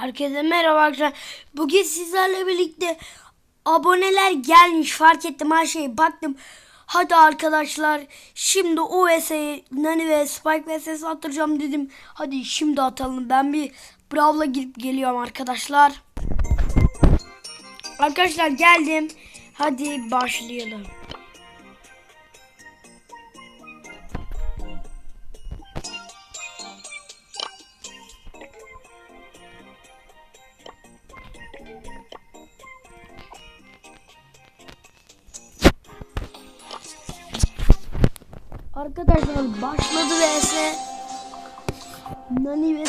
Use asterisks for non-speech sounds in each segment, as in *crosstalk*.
Herkese merhaba arkadaşlar. Bugün sizlerle birlikte aboneler gelmiş fark ettim her şeye baktım. Hadi arkadaşlar şimdi OS'e Nani ve Spike vs attıracağım dedim. Hadi şimdi atalım. Ben bir Brawl'a gidip geliyorum arkadaşlar. Arkadaşlar geldim. Hadi başlayalım. Arkadaşlar başladı vs. Nani ve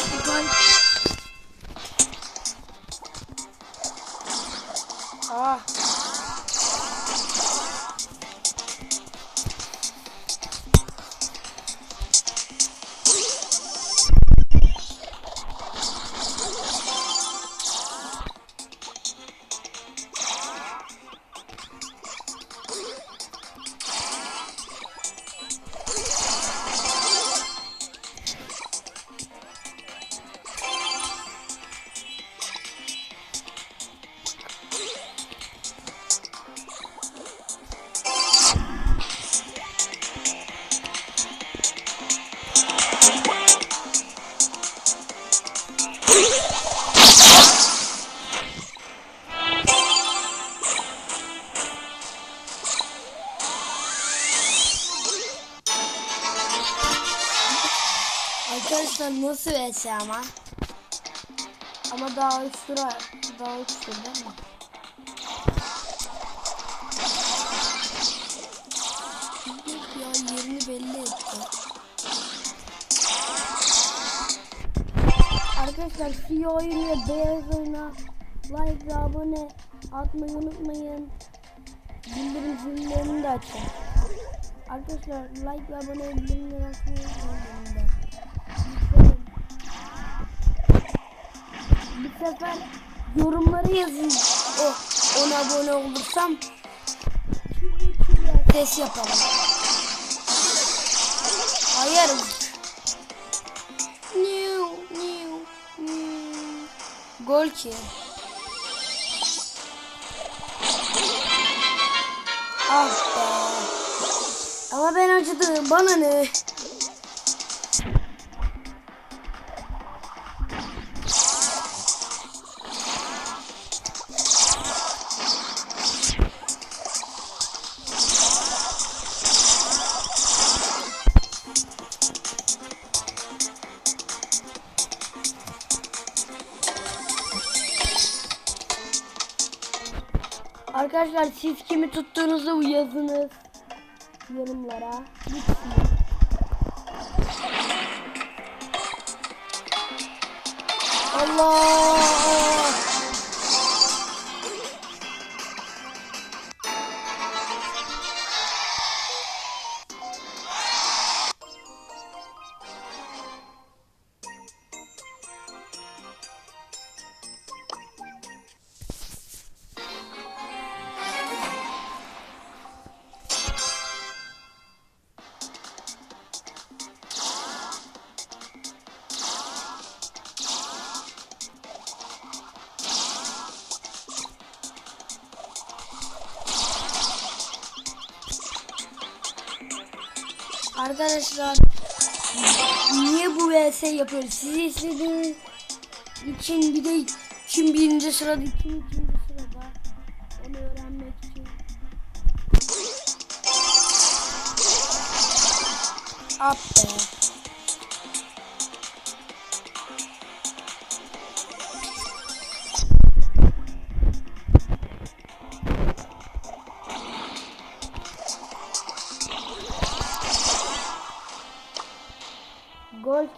Arkadaşlar nasıl vs ama? Ama daha üç tura, daha üç tur değil mi? Ya yerini belli etti. Arkadaşlar CEO oyunu beyaz oyuna like ve abone atmayı unutmayın. Bildirim zillerini de açın. Arkadaşlar like ve abone bildirimleri açmayı sefer yorumları yazın. O ona abone olursam ses yapalım. Hayır. New, new, new. Gol ki. Ah be. Ama ben acıdım. Bana ne? Arkadaşlar siz kimi tuttuğunuzu yazınız yorumlara. Lütfen. Allah! Arkadaşlar niye bu vs yapıyoruz? Sizi istediğiniz için bir de kim birinci sırada kim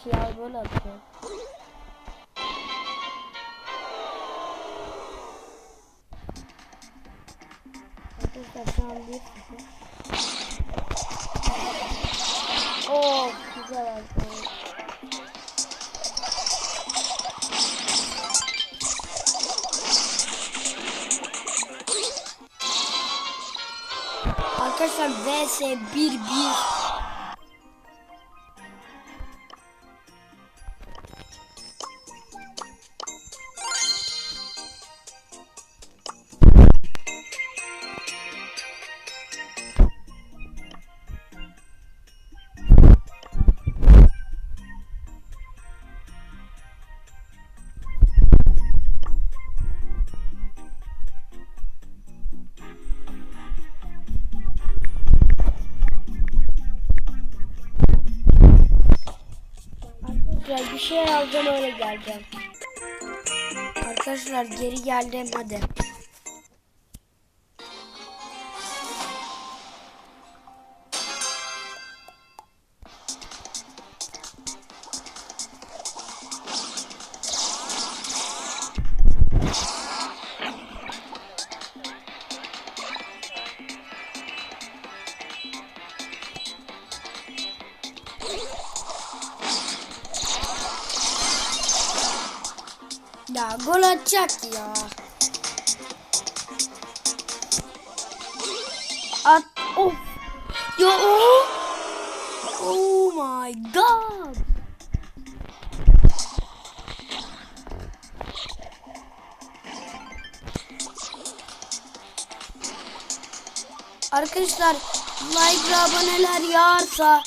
ya gol atıyor. Arkadaşlar şu an bir sıfır. Oo güzel arkadaşlar. Arkadaşlar vs 1-1 şey alacağım öyle geleceğim. Arkadaşlar geri geldim hadi. Ya gol atacak ya. At. Of. Ya oh. Oh my god. Arkadaşlar like ve aboneler yağarsa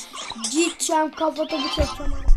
gideceğim kafa topu çekeceğim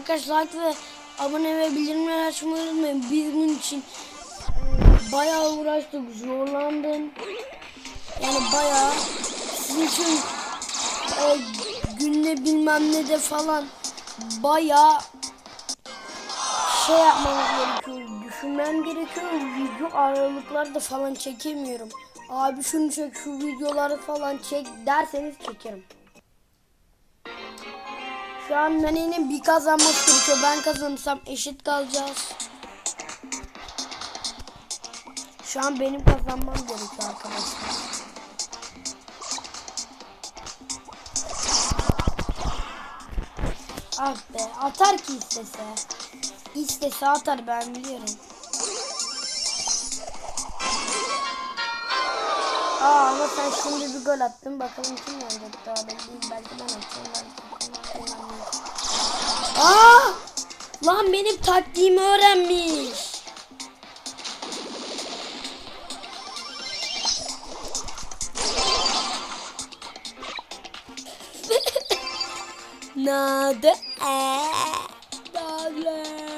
Arkadaşlar like ve abone ve bildirimleri açmayı unutmayın. Biz bunun için e, bayağı uğraştık, zorlandım. Yani bayağı sizin için e, günde bilmem ne de falan bayağı şey yapmamız gerekiyor. Düşünmem gerekiyor. Video aralıklarda falan çekemiyorum. Abi şunu çek, şu videoları falan çek derseniz çekerim. Şu an Nani'nin bir kazanması gerekiyor. Ben kazanırsam eşit kalacağız. Şu an benim kazanmam gerekiyor arkadaşlar. Ah be atar ki istese. İstese atar ben biliyorum. Aa ama sen şimdi bir gol attın. Bakalım kim yenecek daha belli. Belki ben atacağım. Belki. Aa! Lan benim taktiğimi öğrenmiş. *laughs* Nade Darling.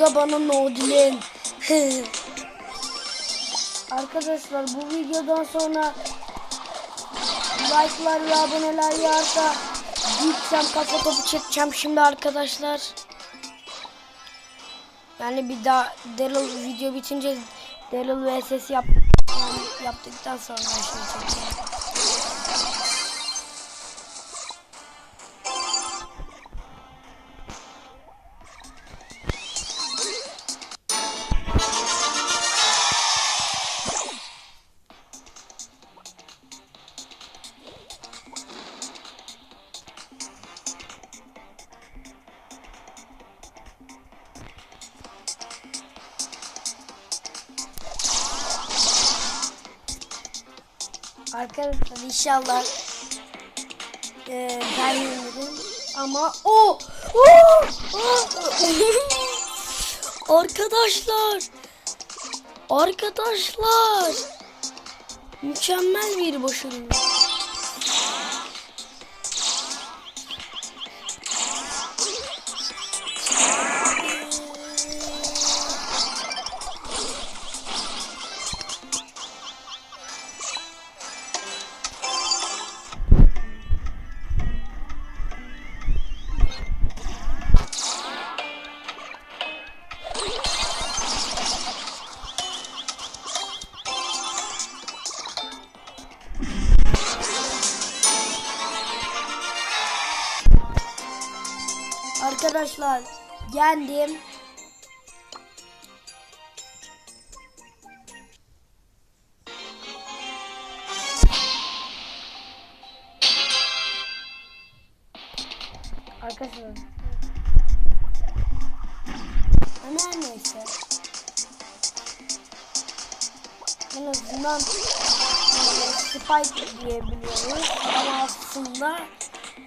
Da bana Nodilin. *laughs* Arkadaşlar bu videodan sonra like'lar ve aboneler yağarsa gideceğim kafa topu çekeceğim şimdi arkadaşlar. Yani bir daha Daryl video bitince Daryl vs yap yani yaptıktan sonra şey çekeceğim. Arkadaşlar inşallah e, ben yenirim ama o o. *laughs* Arkadaşlar arkadaşlar. Mükemmel bir başarı. Arkadaşlar yendim. Arkadaşlar. Ama neyse. En azından e, Spike diyebiliyoruz. Ama aslında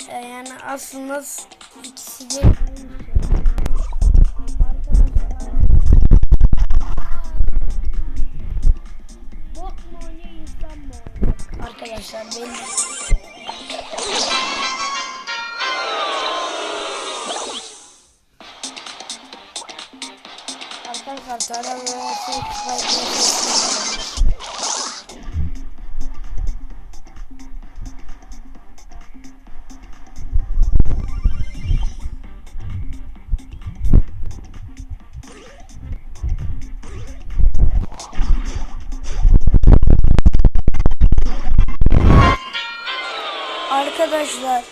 e, yani aslında ikisi de? Arkadaşlar belli. Arkadaşlar Tara ve Spike Arkadaşlar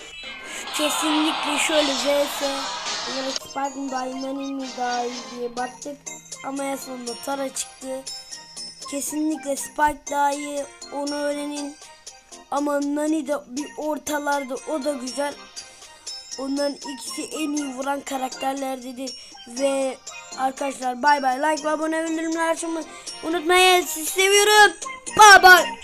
kesinlikle şöyle vs Spartan Nani mi daha diye baktık ama en sonunda Tara çıktı. Kesinlikle Spike daha iyi onu öğrenin ama Nani de bir ortalarda o da güzel. Onların ikisi en iyi vuran karakterlerdedir ve arkadaşlar bay bay like ve abone ve bildirimleri açmayı unutmayın. Sizi seviyorum. Bay bay.